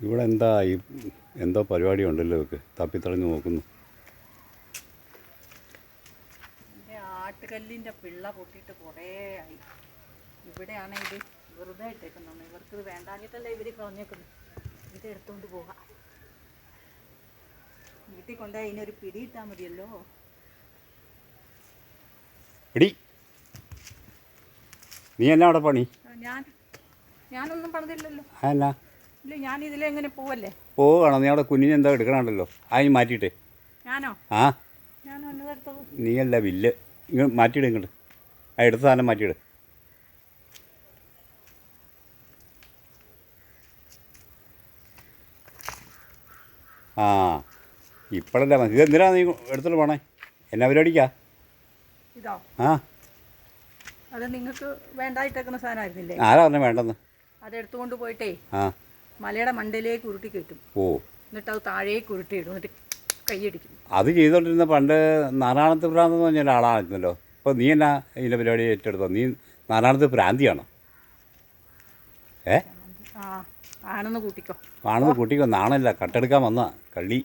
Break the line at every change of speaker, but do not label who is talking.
ഇവിടെ എന്താ ഈ എന്തോ പരിപാടി ഉണ്ടല്ലോ ഇവക്ക്? തപ്പിത്തളഞ്ഞ് നോക്കുന്നു.
ആട്ടുകല്ലിന്റെ പിള്ള പൊട്ടിയിട്ട് കുറേ ആയി. ഇവിടെയാണ് ഇത് വെറുതെ ഇട്ടേക്കുന്നത്. ഇവർക്ക് ഇത് വേണ്ടാഞ്ഞിട്ടല്ലേ ഇവർ കളഞ്ഞേക്കുന്നത്. ഇത് എടുത്തുകൊണ്ട് പോകാം. വീട്ടിൽ കൊണ്ടുപോയി അതിനൊരു പിടി ഇട്ടാൽ മതിയല്ലോ.
എടി നീ എന്നാ അവിടെ പണി?
ഞാൻ ഞാനൊന്നും പറഞ്ഞില്ലല്ലോ.
എന്നാ
ഇല്ല ഞാൻ ഇതിലെങ്ങനെ പോവല്ലേ?
പോവുകയാണോ? നീ അവിടെ കുഞ്ഞിനെ എന്താ എടുക്കണമല്ലോ അതിന് മാറ്റിയിട്ടേ.
ഞാനോ?
ആ.
നീ
അല്ല വില്ല്. ഇങ്ങ് മാറ്റിയിട് ഇങ്ങോട്ട്. ആ എടുത്ത സാധനം മാറ്റിയിട്. ആ ഇപ്പോഴല്ല ഇത് എന്തിനാ നീ എടുത്തിട്ട് പോണേ? എന്നാ പരിപാടിക്കാ?
ഇതോ?
ആ.
അത് നിങ്ങൾക്ക് വേണ്ടായിട്ടേക്കുന്ന സാധനമായിരുന്നില്ലേ?
ആരാ പറഞ്ഞ വേണ്ടെന്ന്?
അത് എടുത്തുകൊണ്ട് പോയിട്ടേ.
ആ.
മലയുടെ മണ്ടയിലേക്ക് ഉരുട്ടി കയറ്റും.
ഓ.
എന്നിട്ട് അത് താഴേക്ക് ഉരുട്ടിയിടും. എന്നിട്ട് കൈയടിക്കും.
അത് ചെയ്തുകൊണ്ടിരുന്ന പണ്ട് നാരായണത്ത് ഭ്രാന്ത് എന്ന് പറഞ്ഞ ഒരാളായിരുന്നല്ലോ അപ്പോൾ നീ എന്നാ ഇതിന്റെ പരിപാടി ഏറ്റെടുത്തോ നീ നാരായണത്ത് ഭ്രാന്തിയാണോ? ഏ?
ആണെന്ന് കൂട്ടിക്കോ.
ആണെന്ന് കൂട്ടിക്കോ. നാണല്ല കട്ടെടുക്കാൻ വന്ന കള്ളി.